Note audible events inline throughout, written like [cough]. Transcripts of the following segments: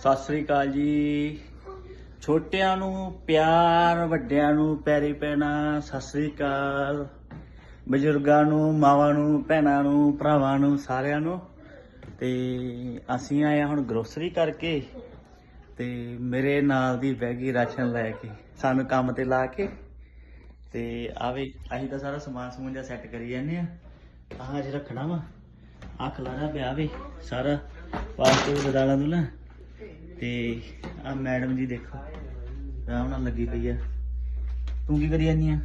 ਸਤਿ ਸ੍ਰੀ ਅਕਾਲ ਜੀ। ਛੋਟਿਆਂ ਨੂੰ ਪਿਆਰ, ਵੱਡਿਆਂ ਨੂੰ ਪੈਰੀ ਪੈਣਾ, ਸਤਿ ਸ੍ਰੀ ਅਕਾਲ। ਬਜ਼ੁਰਗਾਂ ਨੂੰ, ਮਾਵਾਂ ਨੂੰ, ਭੈਣਾਂ ਨੂੰ, ਭਰਾਵਾਂ ਨੂੰ, ਸਾਰਿਆਂ ਨੂੰ। ਤੇ ਅਸੀਂ ਆਏ ਹਾਂ ਹੁਣ ਗਰੋਸਰੀ ਕਰਕੇ ਤੇ ਮੇਰੇ ਨਾਲ ਦੀ ਬਹਿ ਗਈ ਰਾਸ਼ਨ ਲੈ ਕੇ, ਸਾਨੂੰ ਕੰਮ ਤੇ ਲਾ ਕੇ। ਤੇ ਆਵੇ ਅਸੀਂ ਤਾਂ ਸਾਰਾ ਸਮਾਨ ਸਮੂਨ ਜਿਹਾ ਸੈੱਟ ਕਰੀ ਜਾਂਦੇ ਆ ਆਹ ਅੱਜ ਰੱਖਣਾ ਵਾ। ਆਹ ਖਲਾਰਾ ਪਿਆ ਵੇ, ਸਾਰਾ। ਪਾਸਤੇ ਬਦਾਲਾਂ ਨੂੰ ਨਾ ਤੇ ਆ ਮੈਡਮ ਜੀ ਦੇਖੋ ਆਰਾਮ ਨਾਲ ਲੱਗੀ ਪਈ ਆ। ਤੂੰ ਕੀ ਕਰੀ ਜਾਂਦੀ ਆ?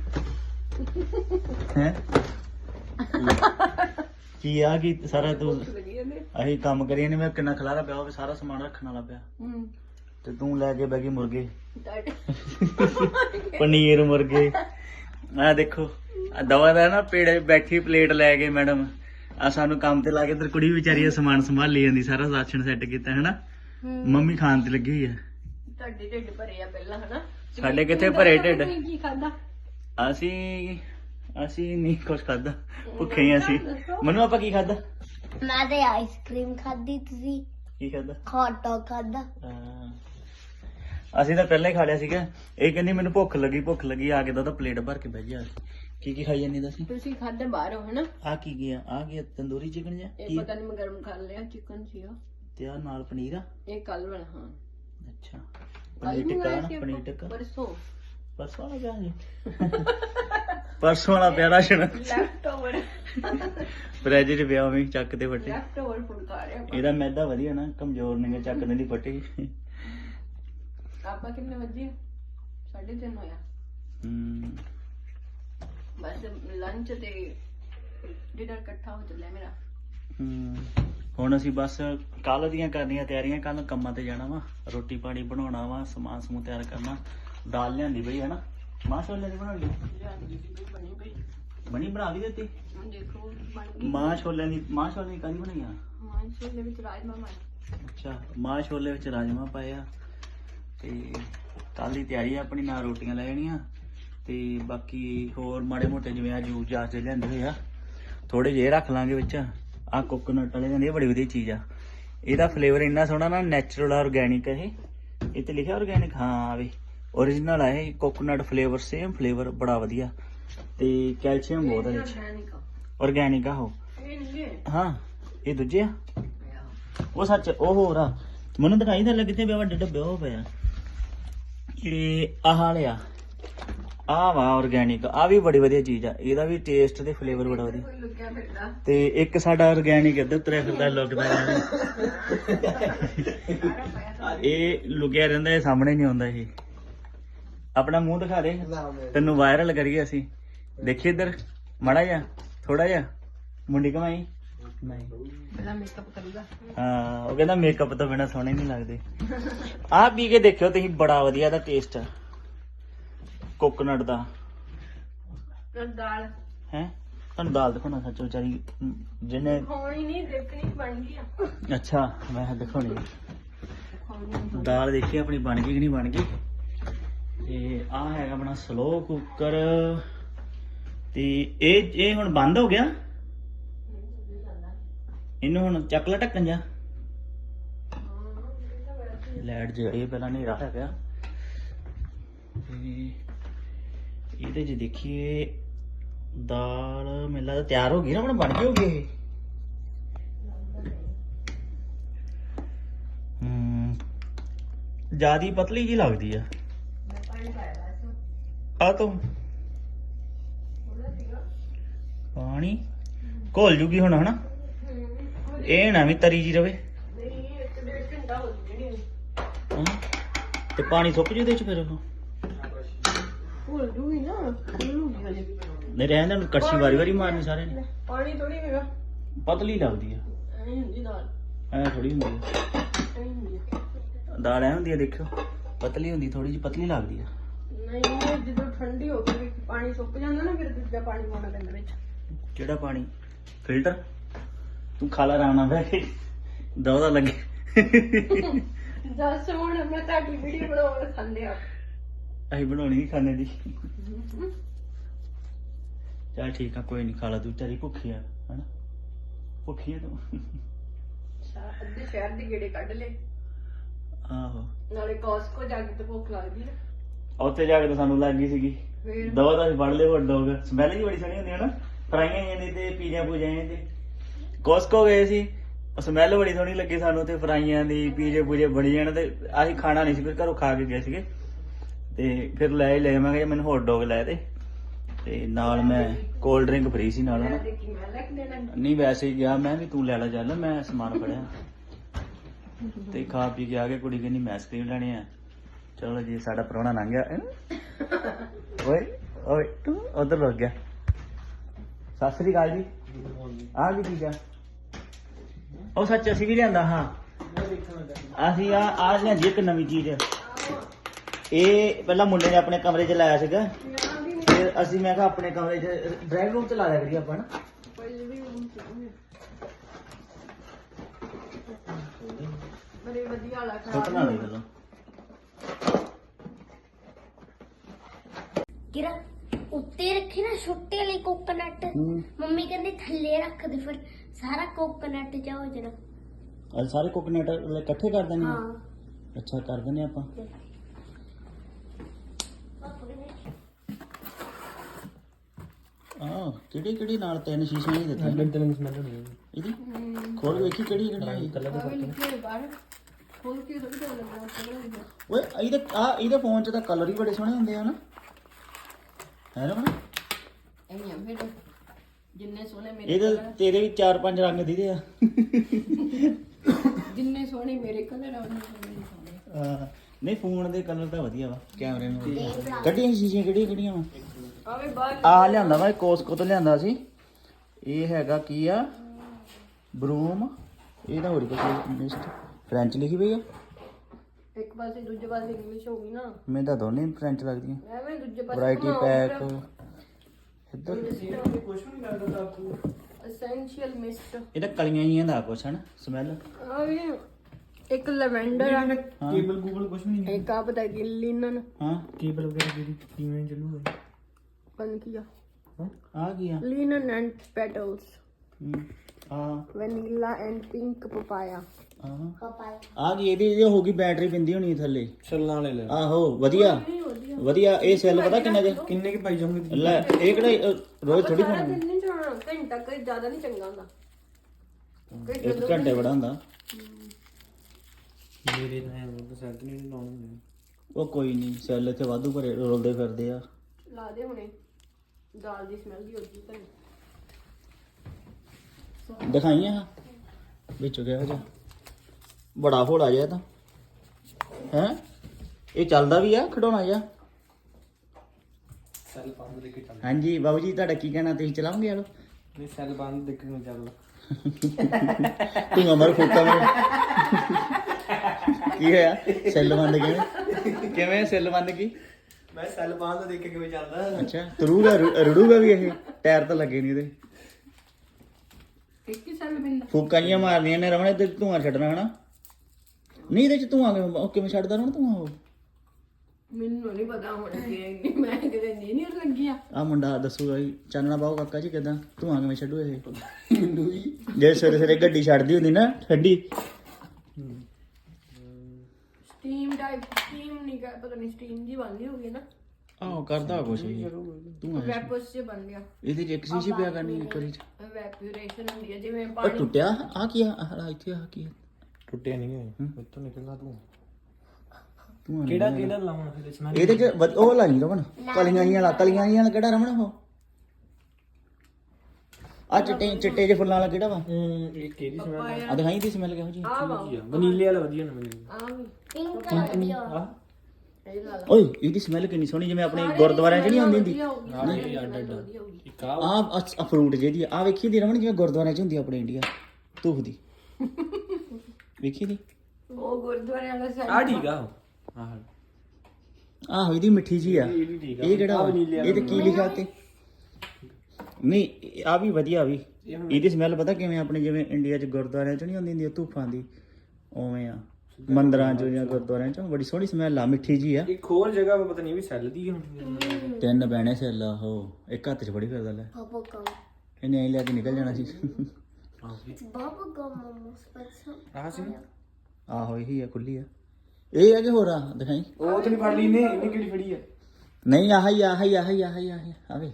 ਹੈ? ਕੀ ਆ ਕੀ ਸਾਰਾ ਤੂੰ ਅਸੀਂ ਕੰਮ ਕਰੀ ਜਾਂਦੇ ਮੈਂ ਕਿੰਨਾ ਖਲਾਰਾ ਪਿਆ ਹੋਵੇ ਸਾਰਾ ਸਮਾਨ ਰੱਖਣ ਵਾਲਾ ਪਿਆ। ਤੇ ਤੂੰ ਲੈ ਕੇ ਬਹਿ ਗਈ ਮੁਰਗੇ। ਪਨੀਰ ਮੁਰਗੇ। ਆ ਦੇਖੋ ਆ ਦਵਾ ਦਾ ਨਾ ਪੇੜੇ ਬੈਠੀ ਪਲੇਟ ਲੈ ਕੇ ਮੈਡਮ ਆ ਸਾਨੂੰ ਕੰਮ ਤੇ ਲਾ ਕੇ ਤੇ ਕੁੜੀ ਵਿਚਾਰੀ ਸਮਾਨ ਸੰਭਾਲੀ ਜਾਂਦੀ ਸਾਰਾ ਰਾਸ਼ਨ ਸੈੱਟ ਕੀਤਾ ਹੈ ਨਾ ਮੰਮੀ ਖਾਣ ਤੇ ਲੱਗੀ ਹੋਈ ਆ। ਤੁਹਾਡੇ ਢਿੱਡ ਭਰੇ ਆ ਪਹਿਲਾਂ ਹਨਾ? ਸਾਡੇ ਕਿੱਥੇ ਭਰੇ ਢਿੱਡ? ਤੁਸੀਂ ਕੀ ਖਾਦਾ ਅਸੀਂ ਅਸੀਂ ਨਹੀਂ ਕੁਝ ਖਾਦਾ ਭੁੱਖੇ ਹੀ ਅਸੀਂ। ਮਨੂੰ ਆਪਾਂ ਕੀ ਖਾਦਾ ਮੈਂ ਤੇ ਆਈਸਕ੍ਰੀਮ ਖਾਦੀ ਤੁਸੀਂ। ਕੀ ਖਾਦਾ ਹੌਟ ਡੌਗ ਖਾਦਾ ਅਸੀਂ ਤਾਂ ਪਹਿਲਾਂ ਹੀ ਖਾ ਲਿਆ ਸੀਗਾ। ਇਹ ਕਹਿੰਦੀ ਮੈਨੂੰ ਭੁੱਖ ਲੱਗੀ ਭੁੱਖ ਲੱਗੀ। ਆ ਕੇ ਤਾਂ ਪਲੇਟ ਭਰ ਕੇ ਬਹਿ ਜਾ। ਕੀ ਕੀ ਖਾਈ ਜਾਂਦੀ ਦੱਸੀ? ਤੁਸੀਂ ਖਾਦੇ ਬਾਹਰੋਂ ਹਨਾ? ਆ ਕੀ ਗਿਆ ਆ? ਗਿਆ ਤੰਦੂਰੀ ਚਿਕਨ ਜਾਂ ਇਹ ਪਤਾ ਨਹੀਂ ਮੈਂ ਗਰਮ ਕਰ ਲਿਆ ਚਿਕਨ ਸੀ ਉਹ। ਤੇ ਆ ਨਾਲ ਪਨੀਰ ਆ? ਇਹ ਕੱਲ ਵਾਲਾ ਹਾਂ। ਅੱਛਾ। ਪਨੀਰ ਟਿੱਕਾ ਨਾ ਪਨੀਰ ਟਿੱਕਾ? ਪਰਸੋਂ। ਪਰਸੋਂ ਵਾਲਾ ਪਿਆ ਜੀ [laughs] ਪਰਸੋਂ ਵਾਲਾ ਪਿਆ ਰਾਸ਼ਨ ਲੈਫਟ ਓਵਰ ਫ੍ਰਿਜ 'ਚ ਪਿਆ ਉਵੇਂ ਹੀ ਚੱਕ ਤੇ ਫੱਟੇ। ਲੈਫਟ ਓਵਰ ਫੂਡ ਖਾ ਰਹੇ ਇਹਦਾ ਮੈਦਾ ਵਧੀਆ ਨਾ ਕਮਜ਼ੋਰ ਨਹੀਂ ਗਾ, ਚੱਕ ਦੇ ਦੀ ਫੱਟੀ। ਆਪਾਂ ਕਿੰਨੇ ਵਜੇ? ਸਾਢੇ ਤਿੰਨ ਹੋਇਆ। ਹੂੰ। ਬਸ ਲੰਚ ਤੇ ਡਿਨਰ ਇਕੱਠਾ ਹੋ ਚੱਲਿਆ ਮੇਰਾ। ਹਮ, ਹੁਣ ਅਸੀਂ ਬਸ ਕੱਲ ਦੀਆਂ ਕਰਨੀਆਂ ਤਿਆਰੀਆਂ ਕੱਲ ਕੰਮਾਂ ਤੇ ਜਾਣਾ ਵਾ। ਰੋਟੀ ਪਾਣੀ ਬਣਾਉਣਾ ਵਾ ਸਮਾਨ ਸਮੂਹ ਤਿਆਰ ਕਰਨਾ। ਦਾਲ ਲਿਆਂਦੀ ਬਈ ਹਨਾ? ਮਾਂ ਛੋਲੇ ਦੀ ਬਣਾ ਲਈ ਬਣੀ ਬਣੀ ਵੀ ਦਿੱਤੀ? ਦੇਖੋ ਬਣ ਗਈ ਮਾਂ ਛੋਲਿਆਂ ਦੀ ਮਾਂ ਛੋਲੇ ਦੀ ਕਾਹਦੀ ਬਣੀ ਆ? ਹਾਂ ਛੋਲੇ ਵਿੱਚ ਰਾਜਮਾ ਬਣ ਅੱਛਾ ਮਾਂ ਛੋਲੇ ਵਿੱਚ ਰਾਜਮਾ ਪਾਏ ਆ। ਤੇ ਕੱਲ ਦੀ ਤਿਆਰੀ ਆ ਆਪਣੀ ਨਾਲ ਰੋਟੀਆਂ ਲੈ ਜਾਣੀਆਂ। ਤੇ ਬਾਕੀ ਹੋਰ ਮਾੜੇ ਮੋਟੇ ਜਿਵੇਂ ਆ ਜੂਸ ਜਾਸ ਦੇ ਲਿਆਂਦੇ ਹੋਏ ਆ। ਥੋੜੇ ਜਿਹੇ ਰੱਖ ਲਾਂਗੇ ਵਿੱਚ। ਆ ਕੋਕੋਨਟ ਵਾਲੇ ਜਾਂਦੇ ਬੜੀ ਵਧੀਆ ਚੀਜ਼ ਆ। ਇਹਦਾ ਫਲੇਵਰ ਇੰਨਾ ਸੋਹਣਾ ਨਾ ਨੈਚੁਰਲ ਆਰਗੈਨਿਕ ਇਹ। ਇਹ ਤੇ ਲਿਖਿਆ ਆਰਗੈਨਿਕ ਹਾਂ ਆਵੇ origignal ਆ ਇਹ। ਕੋਕੋਨਟ ਫਲੇਵਰ ਸੇਮ ਫਲੇਵਰ ਬੜਾ ਵਧੀਆ। ਤੇ ਕੈਲਸ਼ੀਅਮ ਬਹੁਤ ਆ ਇਹਦੇ ਵਿੱਚ ਆਰਗੈਨਿਕ ਆ। ਇਹ ਹੈ। ਹਾਂ ਇਹ ਦੂਜੇ ਆ। ਉਹ ਸੱਚ ਉਹ ਹੋਰ ਆ। ਮੈਨੂੰ ਦਿਖਾਈ ਤਾਂ ਲੱਗੇ ਤੇ ਵੱਡੇ ਡੱਬੇ ਉਹ ਪਿਆ ਇਹ ਆਹ ਵਾਲਿਆ ਆ। ਵਾ ਆਰਗੈਨਿਕ ਆ ਵੀ ਬੜੀ ਵਧੀਆ ਚੀਜ਼ ਆ। ਇਹਦਾ ਵੀ ਟੇਸਟ ਤੇ ਫਲੇਵਰ ਬੜਾ ਵਧੀਆ। ਤੇ ਇੱਕ ਸਾਡਾ ਆਰਗੈਨਿਕ ਇੱਧਰ ਤੁਰਿਆ ਫਿਰਦਾ ਲੁਕਦਾ ਇਹ ਲੁਕਿਆ ਰਹਿੰਦਾ ਇਹ ਸਾਹਮਣੇ ਨਹੀਂ ਆਉਂਦਾ ਇਹ। ਆਪਣਾ ਮੂੰਹ ਦਿਖਾ ਦੇ। ਤੈਨੂੰ ਵਾਇਰਲ ਕਰੀਏ ਅਸੀਂ। ਦੇਖੀ ਇੱਧਰ? ਮੜਾ ਜਾ ਥੋੜਾ ਜਾ ਮੁੰਡੀ ਕਮਾਈ ਨਹੀਂ। ਪਹਿਲਾਂ ਮੇਕਅਪ ਕਰੂਗਾ। ਹਾਂ ਉਹ ਕਹਿੰਦਾ ਮੇਕਅਪ ਤੋਂ ਬਿਨਾ ਸੋਹਣੇ ਨਹੀਂ ਲੱਗਦੇ। ਆਹ ਪੀ ਕੇ ਦੇਖਿਓ ਤੁਸੀਂ ਬੜਾ ਵਧੀਆ ਦਾ ਟੇਸਟ ਆ। ਕੋਕੋਨਟ ਦਾ। ਦਾਲ ਹੈ? ਤੁਹਾਨੂੰ ਦਾਲ ਦਿਖਾਉਣਾ ਸੱਚ ਵਿਚਾਰੀ ਅਮ, ਜਿਹਨੇ ਖਾਣੀ ਨਹੀਂ ਦੇਖਣੀ ਬਣ ਗਈ ਆ। ਅੱਛਾ ਮੈਂ ਦਿਖਾਉਣੀ ਆ। ਦਾਲ ਦੇਖੀ ਆਪਣੀ ਬਣ ਗਈ ਕਿ ਨਹੀਂ ਬਣ ਗਈ? ਤੇ ਆ ਹੈਗਾ ਆਪਣਾ ਸਲੋ ਕੁੱਕਰ ਤੇ ਇਹ ਇਹ ਹੁਣ ਬੰਦ ਹੋ ਗਿਆ? ਇਹਨੂੰ ਹੁਣ ਚੱਕ ਲੈ ਢੱਕਣ ਜਾ। ਲਾਈਟ ਜੇ ਇਹ ਪਹਿਲਾਂ ਨਹੀਂ ਰਹਾ ਪਿਆ। ਤੇ ਇਹਦੇ 'ਚ ਦੇਖੀਏ, ਦਾਲ ਮੈਨੂੰ ਲੱਗਦਾ ਤਿਆਰ ਹੋ ਗਈ ਨਾ, ਹੁਣ ਬਣ ਗਈ ਹੋਗੀ ਇਹ? ਹੂੰ, ਜਿਆਦੀ ਪਤਲੀ ਜੀ ਲੱਗਦੀ ਆ। ਆ ਤੂੰ। ਪਾਣੀ? ਘੋਲ ਜੂਗੀ ਹੁਣ, ਹਨਾ? ਇਹ ਨਾ ਵੀ ਤਰੀ ਜੀ ਰਵੇ। ਤੇ ਪਾਣੀ ਸੁੱਕ ਜੂ ਇਹਦੇ ਚ ਫਿਰ ਉਹ? ਭੁੱਲ ਭੁੱਲੂਗੀ ਹਲੇ ਨਹੀਂ ਰਹਿਣ ਦੇ ਕੜਛੀ ਵਾਰੀ ਵਾਰੀ ਮਾਰਨੀ ਸਾਰੇ ਨੇ। ਪਾਣੀ ਥੋੜੀ ਹੈਗਾ ਪਤਲੀ ਲੱਗਦੀ ਆ। ਐਂ ਹੁੰਦੀ ਦਾਲ। ਐ ਥੋੜੀ ਹੁੰਦੀ ਆ। ਐਂ ਹੁੰਦੀ ਆ। ਦਾਲ ਐ ਹੁੰਦੀ ਆ ਦੇਖਿਓ। ਪਤਲੀ ਹੁੰਦੀ ਥੋੜੀ ਜੀ ਪਤਲੀ ਲੱਗਦੀ ਆ। ਨਹੀਂ ਇਹ ਜਦੋਂ ਠੰਡੀ ਹੋ ਗਈ ਪਾਣੀ ਸੁੱਕ ਜਾਂਦਾ ਨਾ ਫਿਰ ਦੂਜਾ ਪਾਣੀ ਪਾਉਣਾ ਪੈਂਦਾ ਵਿੱਚ। ਕਿਹੜਾ ਪਾਣੀ? ਫਿਲਟਰ? ਤੂੰ ਖਾਲਾ ਰਾਣਾ ਬੈ ਕੇ। ਦੌਦਾ ਲੱਗੇ। [laughs] ਦੱਸ ਹੁਣ ਮੈਂ ਤੁਹਾਡੀ ਵੀਡੀਓ ਬਣਾਉਣ ਖਾਂਦੇ ਆ। ਅਸੀਂ ਬਣਾਉਣੀ ਨਹੀਂ ਖਾਣੇ ਦੀ। ਚਲ ਠੀਕ ਆ ਕੋਈ ਨਹੀਂ ਖਾਲਾ ਤੂੰ ਤੇਰੀ ਭੁੱਖੀ ਆ ਹਨਾ? ਭੁੱਖੀ ਆ ਤੂੰ? ਅੱਧੇ ਸ਼ਹਿਰ ਦੇ ਗੇੜੇ ਕੱਢ ਲਏ। ਨਾਲੇ ਕਾਸਕੋ ਜਾ ਕੇ ਤੇ ਭੁੱਖ ਲੱਗਦੀ ਨਾ ਉੱਥੇ ਜਾ ਕੇ ਤਾਂ ਸਾਨੂੰ ਲੱਗ ਗਈ ਸੀਗੀ। ਫੇਰ? ਦਵਾ ਤਾਂ ਅਸੀਂ ਫੜ ਲਏ ਹੌਟ ਡੌਗ ਸਮੈਲ ਹੀ ਬੜੀ ਸੋਹਣੀ ਹੁੰਦੀ ਹੈ ਨਾ। ਫਰਾਈਆਂ ਜਾਂਦੀ ਤੇ ਪੀਜ਼ਾ ਪੂਜਾ ਤੇ ਕੋਸਕੋ ਗਏ ਸੀ ਸਮੈਲ ਬੜੀ ਸੋਹਣੀ ਲੱਗੀ ਸਾਨੂੰ ਤੇ ਫਰਾਈਆਂ ਦੀ ਪੀਜ਼ੇ ਪੂਜੇ ਬਣੀ ਜਾਣ ਤੇ ਅਸੀਂ ਖਾਣਾ ਨਹੀਂ ਸੀ ਫਿਰ ਘਰੋਂ ਖਾ ਕੇ ਗਏ ਸੀਗੇ। ਤੇ ਫਿਰ ਲੈ ਹੀ ਲਏ। ਮੈਂ ਕਿਹਾ ਮੈਨੂੰ ਹੌਟ ਡੌਗ ਲੈ ਦੇ। ਤੇ ਨਾਲ ਮੈਂ ਕੋਲਡ ਡਰਿੰਕ ਫ੍ਰੀ ਸੀ ਨਾਲ, ਹਨਾ? ਨਹੀਂ, ਵੈਸੇ ਹੀ ਗਿਆ ਮੈਂ ਵੀ ਤੂੰ ਲੈ ਲੈ, ਚੱਲ ਮੈਂ ਸਮਾਨ ਫੜਿਆ। ਤੇ ਖਾ ਪੀ ਕੇ ਆ ਕੇ ਕੁੜੀ ਕਹਿੰਦੀ, ਮੈਂ ਆਈਸਕ੍ਰੀਮ ਲੈਣੀ ਆ। ਚਲੋ ਜੀ, ਸਾਡਾ ਪ੍ਰਾਹੁਣਾ ਲੰਘ ਗਿਆ। ਓਏ ਓਏ, ਤੂੰ ਉਧਰ ਲੱਗ ਗਿਆ। ਸਤਿ ਸ੍ਰੀ ਅਕਾਲ ਜੀ। ਆ ਕੀ ਚੀਜ਼ ਉਹ ਸੱਚ, ਅਸੀਂ ਵੀ ਲਿਆਂਦਾ, ਹਾਂ। ਅਸੀਂ ਆ ਆ ਲਿਆਂਦੀ ਇੱਕ ਨਵੀਂ ਚੀਜ਼। ਇਹ ਪਹਿਲਾਂ ਮੁੰਡੇ ਨੇ ਆਪਣੇ ਕਮਰੇ 'ਚ ਲਾਇਆ ਸੀਗਾ। ਫਿਰ ਅਸੀਂ ਮੈਂ ਕਿਹਾ ਆਪਣੇ ਕਮਰੇ 'ਚ ਡਰਾਈਵ ਰੂਮ 'ਚ ਲਾ ਦਿਆ ਕਰੀਏ ਆਪਾਂ ਨਾ। ਬੜੇ ਵਧੀਆ ਸੁੱਟ ਨਾ ਲਈ ਕਿਰਾ ਉੱਤੇ ਰੱਖੇ ਨਾ ਛੋਟੇ ਵਾਲੇ ਕੋਕੋਨਟ ਮੰਮੀ ਕਹਿੰਦੀ ਥੱਲੇ ਰੱਖ ਦੇ ਫਿਰ ਸਾਰਾ ਕੋਕੋਨਟ ਜਾ ਹੋ ਜਾਣਾ। ਅੱਜ ਸਾਰੇ ਕੋਕੋਨਟ ਇਕੱਠੇ ਕਰ ਦੇਣੇ ਹਾਂ। ਅੱਛਾ ਕਰ ਦਿੰਦੇ ਆਪਾਂ। ਆ ਕਿਹੜੀ ਕਿਹੜੀ ਨਾਲ ਤਿੰਨ ਸ਼ੀਸ਼ੇ ਨਹੀਂ ਦਿੱਤੇ? ਤਿੰਨ ਤਿੰਨ ਸਮੈਲ ਹੁੰਦੀ ਇਹਦੀ? ਖੋਲ ਵੇਖੀ ਕਿਹੜੀ ਕਿਹੜੀ ਹੈ ਕਲਰ ਦਾ ਆਵੇ ਲਿਖੇ ਬਾਹਰ। ਖੋਲ ਕੇ ਥੋੜੀ ਜਿਹਾ ਲੱਗਾ ਚਲੋ ਓਏ ਇਹਦੇ ਆ ਇਹਦੇ ਫੋਨ 'ਚ ਤਾਂ ਕਲਰ ਹੀ ਬੜੇ ਸੋਹਣੇ ਹੁੰਦੇ ਆ ਨਾ। ਹੈ ਨਾ ਫਿਰ। ਜਿੰਨੇ ਸੋਹਣੇ ਮੇਰੇ ਇਹਦੇ ਤੇਰੇ ਵੀ ਚਾਰ ਪੰਜ ਰੰਗ ਦੀਦੇ ਆ। ਜਿੰਨੇ ਸੋਹਣੇ ਮੇਰੇ ਕਲਰ ਆ ਉਹਨੇ ਸੋਹਣੇ ਸੋਹਣੇ। ਆਹ, ਨਹੀਂ ਫੋਨ ਦੇ ਕਲਰ ਤਾਂ ਵਧੀਆ ਵਾ ਕੈਮਰੇ ਨੂੰ। ਕੱਢੀਆਂ ਸ਼ੀਸ਼ੀਆਂ ਕਿਹੜੀਆਂ ਕਿਹੜੀਆਂ ਵਾ? ਆਵੇ ਬਾਹਰ ਆ ਲਿਆਂਦਾ ਵਾ ਕੋਸਕੋ ਤੋਂ ਲਿਆਂਦਾ ਸੀ। ਇਹ ਹੈਗਾ ਕੀ ਆ? ਬਰੂਮ। ਇਹ ਤਾਂ ਹੋਰ ਕੋਈ ਮਿਸਟ ਫ੍ਰੈਂਚ ਲਿਖੀ ਪਈ ਆ। ਇੱਕ ਪਾਸੇ ਦੂਜੇ ਪਾਸੇ ਇੰਗਲਿਸ਼ ਹੋ ਗਈ ਨਾ। ਮੈਂ ਤਾਂ ਦੋਨੇ ਫ੍ਰੈਂਚ ਲੱਗਦੀਆਂ। ਐਵੇਂ ਦੂਜੇ ਪਾਸੇ ਵੈਰਾਈਟੀ ਪੈਕ ਇੱਧਰ। ਐਸੈਂਸ਼ੀਅਲ ਮਿਸਟ ਇਹਦਾ ਕਲੀਆਂ ਹੀ ਦਾ ਕੁਛ ਹਨ ਸਮੈਲ ਆਵੇ ਇੱਕ ਲਵੈਂਡਰ ਆ। ਕੇਬਲ ਗੂਗਲ ਕੁਝ ਵੀ ਨਹੀਂ ਇੱਕ ਆ ਪਤਾ ਕਿ ਲਿਨਨ ਹਾਂ। ਕੇਬਲ ਵਗੈਰਾ ਕਿਹਦੀ ਕਿਵੇਂ ਚੱਲੂਗਾ। ਆ। ਆ ਕੀ ਆ? ਲਿਨਨ ਐਂਡ ਪੈਟਲਸ ਹਮ, ਆ ਵੈਨੀਲਾ ਐਂਡ ਪਿੰਕ ਪਪਾਇਆ ਆ ਪਪਾਇਆ ਆ ਕੀ ਇਹਦੀ ਇਹ ਹੋ ਗਈ ਬੈਟਰੀ ਪਿੰਦੀ ਹੋਣੀ ਥੱਲੇ। ਛੱਲਾਂ ਵਾਲੇ ਲੈ। ਆਹੋ ਵਧੀਆ। ਵਧੀਆ ਇਹ ਸੈੱਲ ਪਤਾ ਕਿੰਨੇ ਦੇ? ਕਿੰਨੇ ਕੇ ਪਾਈ ਜਾਓਗੇ ਲੈ ਇਹ ਕਿਹੜਾ ਰੋਜ਼ ਥੋੜੀ ਪਾਉਣੀ ਨਹੀਂ ਚਲਾਉਣਾ ਘੰਟਾ ਕੋਈ ਜ਼ਿਆਦਾ ਨਹੀਂ ਚੰਗਾ ਹੁੰਦਾ। ਇੱਕ ਘੰਟੇ ਬੜਾ ਹੁੰਦਾ। ਮੇਰੇ ਤਾਂ ਐਂ ਉਹ ਸੈੱਟ ਨਹੀਂ ਲਾਉਣ ਹੁੰਦੇ। ਉਹ ਕੋਈ ਨਹੀਂ ਸੈੱਲ ਇੱਥੇ ਵਾਧੂ ਭਰੇ ਰੋਲਦੇ ਫਿਰਦੇ ਆ। ਲਾ ਦੇ ਹੁਣੇ। ਦਾਲ ਦੀ ਸਮੈਲ ਦੀ ਹੋਦੀ ਤਾਂ ਦਿਖਾਈਆਂ ਆਹ? ਵਿੱਚੋਂ ਗਿਆ ਜਾ ਬੜਾ ਫੋੜਾ ਜਿਹਾ ਤਾਂ। ਹੈ? ਇਹ ਚੱਲਦਾ ਵੀ ਆ ਖਡਾਉਣਾ ਜਾ ਸੈੱਲ ਬੰਦ ਦੇਖ ਕੇ ਚੱਲ ਹਾਂਜੀ ਬਾਬੂ ਜੀ ਤੁਹਾਡਾ ਕੀ ਕਹਿਣਾ? ਤੁਸੀਂ ਚਲਾਉਂਗੇ ਆਲੋ ਨਹੀਂ ਸੈੱਲ ਬੰਦ ਦੇਖ ਕੇ ਚੱਲ। ਤੂੰ ਅਮਰ ਫੋਟਾ ਮੈਂ ਕੀ ਹੋਇਆ? ਸੈੱਲ ਬੰਦ ਕਿਵੇਂ? ਕਿਵੇਂ? ਸੈੱਲ ਬੰਦ ਕੀ? ਮੈਂ ਸੈੱਲ ਬੰਦ ਦੇਖ ਕੇ ਕਿਵੇਂ ਚੱਲਦਾ। ਅੱਛਾ ਤਰੂਗਾ ਰੜੂਗਾ ਵੀ ਇਹ? ਟਾਇਰ ਤਾਂ ਲੱਗੇ ਨਹੀਂ ਇਹਦੇ। ਇੱਕ ਹੀ ਸੈੱਲ ਬਿੰਦਾ ਫੂਕਾਂ ਜੀਆਂ ਮਾਰਨੀਆਂ ਨੇ ਰਮਣੇ ਤੇ ਧੂਆਂ ਛੱਡਣਾ ਹਨਾ? ਨਹੀਂ ਇਹਦੇ ਚ ਧੂਆਂ ਕਿਵੇਂ ਉਹ ਕਿਵੇਂ ਛੱਡਦਾ ਰਮਣ ਧੂਆਂ ਉਹ? ਮੈਨੂੰ ਨਹੀਂ ਪਤਾ ਹੁਣ ਕਿ ਇੰਨੀ ਮੈਂ ਕਿਤੇ ਨਹੀਂ ਨਹੀਂ ਲੱਗੀ ਆ। ਆ ਮੁੰਡਾ ਦੱਸੂਗਾ ਜੀ ਚਾਨਣਾ ਬਾਹੂ ਕਾਕਾ ਜੀ ਕਿਦਾਂ? ਧੂਆਂ ਕਿਵੇਂ ਛੱਡੂ ਇਹ? ਜੇ ਸਵੇਰੇ ਸਵੇਰੇ ਗੱਡੀ ਛੱਡਦੀ ਹੁੰਦੀ ਨਾ ਠੰਡੀ। ਸਟੀਮ ਟਾਈਪ ਸਟੀਮ ਨਹੀਂ ਕਰ ਪਤਾ ਨਹੀਂ ਸਟੀਮ ਜੀ ਬਣਦੀ ਹੋਗੀ ਨਾ। ਆਹ ਕਰਦਾ ਕੁਛ ਵੀ ਧੂਆਂ ਜਿਹਾ। ਵੈਪਸ ਚ ਬਣ ਗਿਆ। ਇਹਦੇ ਚ ਇੱਕ ਸ਼ੀਸ਼ੀ ਪਿਆ ਕਰਨੀ ਇੱਕ ਵਾਰੀ। ਚ ਵੈਪੂਰੇਸ਼ਨ ਹੁੰਦੀ ਹੈ ਜਿਵੇਂ ਉਹ ਪਾਣੀ ਟੁੱਟਿਆ? ਆ ਕੀ ਆ? ਆਹ ਇੱਥੇ ਆ ਕੀ ਆ? ਟੁੱਟਿਆ ਨਹੀਂ ਹੈ। ਉੱਤੋਂ ਨਿਕਲਣਾ ਤੂੰ। ਕਿਹੜਾ। ਕਿਹੜਾ ਲਾਉਣਾ ਫਿਰ ਸਮੈਲ ਇਹਦੇ ਚ ਵਧ- ਉਹ ਲਾਈ ਰਮਣ ਕਲੀਆਂ ਜੀਆਂ ਲਾ ਕਲੀਆਂ ਜੀਆਂ ਵਾਲਾ ਕਿਹੜਾ ਰਮਣ ਉਹ? ਆ ਚਿੱਟੇ ਚਿੱਟੇ ਜਿਹੇ ਫੁੱਲਾਂ ਵਾਲਾ ਕਿਹੜਾ ਵਾ? ਹੂੰ ਇਹ ਕਿਹਦੀ ਸਮੈਲ ਆ। ਦਿਖਾਈ ਦੀ ਸਮੈਲ ਕਿਹੋ ਜੀ ਆ ਵਾ। ਵਨੀਲੇ ਵਾਲਾ ਵਧੀਆ ਨਾ ਮੈਨੂੰ। ਆ ਵੀ। ਪਿੰਕ ਕਲਰ ਦੀ ਆ ਓਏ ਇਹਦੀ ਸਮੈਲ ਕਿੰਨੀ ਸੋਹਣੀ ਜਿਵੇਂ ਆਪਣੇ ਗੁਰਦੁਆਰਿਆਂ 'ਚ ਨਹੀਂ ਆਉਂਦੀ ਹੁੰਦੀ? ਹੋਊਗੀ ਆ ਇਹ ਅੱਡ ਅੱਡ ਵਧੀਆ ਹੋਊਗੀ। ਇੱਕ ਆ ਆ ਆ ਫਰੂਟ ਜਿਹਦੀ ਆ ਵੇਖੀ ਦੀ ਰਮਣ ਜਿਵੇਂ ਗੁਰਦੁਆਰਿਆਂ 'ਚ ਹੁੰਦੀ ਆ ਆਪਣੇ ਇੰਡੀਆ ਧੂਫ ਦੀ। ਵੇਖੀ ਦੀ ਉਹ ਗੁਰਦੁਆਰੇ ਵਾਲਾ ਆ ਠੀਕ ਆ ਆਹ। ਆਹੋ ਇਹਦੀ ਮਿੱਠੀ ਜੀ ਆ। ਇਹ ਵੀ ਠੀਕ ਆ। ਇਹ ਕਿਹੜਾ ਵਾ? ਇਹ ਤੇ ਕੀ ਲਿਖਿਆ ਤੇ ਨਹੀਂ ਆ ਵੀ ਵਧੀਆ ਵੀ। ਇਹਦੀ ਸਮੈਲ ਪਤਾ ਕਿਵੇਂ ਆਪਣੇ ਜਿਵੇਂ ਇੰਡੀਆ 'ਚ ਗੁਰਦੁਆਰਿਆਂ 'ਚ ਨਹੀਂ ਹੁੰਦੀ ਹੁੰਦੀ ਧੂਫਾਂ ਦੀ ਉਵੇਂ ਆ। ਮੰਦਰਾਂ 'ਚ ਜਾਂ ਗੁਰਦੁਆਰਿਆਂ 'ਚ ਬੜੀ ਸੋਹਣੀ ਸਮੈਲ ਆ ਮਿੱਠੀ ਜੀ ਆ। ਇੱਕ ਹੋਰ ਜਗ੍ਹਾ ਵਾ ਪਤਾ ਨਹੀਂ ਵੀ ਸੈੱਲ ਦੀ ਹੁੰਦੀ ਤਿੰਨ ਬਹਿਣੇ ਸੈੱਲ ਆ ਉਹ ਇੱਕ ਹੱਥ 'ਚ ਫੜੀ ਫਿਰਦਾ ਲੈ। ਬਬਲ ਗਮ ਇਹਨੇ ਐਂ ਲੈ ਕੇ ਨਿਕਲ ਜਾਣਾ ਸੀ। ਆਹ। ਸੀ ਨਾ? ਇਹੀ ਆ ਖੁੱਲੀ ਆ। ਇਹ ਹੈ ਕਿ ਹੋਰ ਆ ਦਿਖਾਈ? ਉਹ ਤੇ ਨਹੀਂ ਫੜ ਲਈ ਨੇ ਇਹਨੇ ਕਿਹੜੀ ਫੜੀ ਆ? ਨਹੀਂ ਆਹ ਹੀ ਆਹ ਹੀ ਆਹ ਹੀ ਆਹ ਹੀ ਆਹ ਹੀ ਆਵੇ